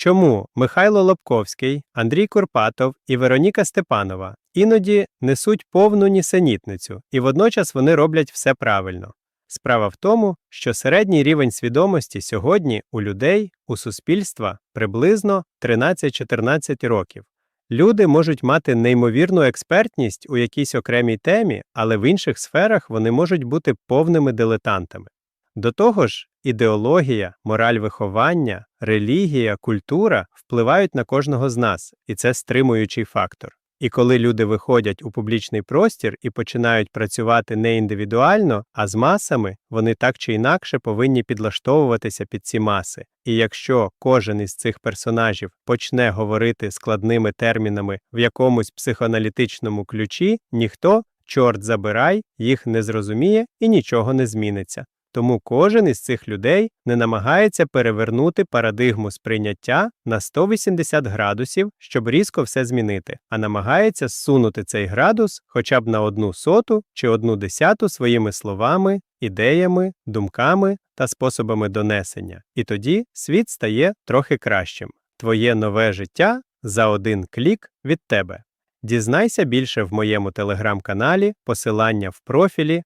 Чому Михайло Лобковський, Андрій Курпатов і Вероніка Степанова іноді несуть повну нісенітницю, і водночас вони роблять все правильно. Справа в тому, що середній рівень свідомості сьогодні у людей, у суспільства приблизно 13-14 років. Люди можуть мати неймовірну експертність у якійсь окремій темі, але в інших сферах вони можуть бути повними дилетантами. До того ж, ідеологія, мораль виховання, релігія, культура впливають на кожного з нас, і це стримуючий фактор. І коли люди виходять у публічний простір і починають працювати не індивідуально, а з масами, вони так чи інакше повинні підлаштовуватися під ці маси. І якщо кожен із цих персонажів почне говорити складними термінами в якомусь психоаналітичному ключі, ніхто, чорт забирай, їх не зрозуміє і нічого не зміниться. Тому кожен із цих людей не намагається перевернути парадигму сприйняття на 180 градусів, щоб різко все змінити, а намагається зсунути цей градус хоча б на одну соту чи одну десяту своїми словами, ідеями, думками та способами донесення. І тоді світ стає трохи кращим. Твоє нове життя за один клік від тебе. Дізнайся більше в моєму телеграм-каналі, посилання в профілі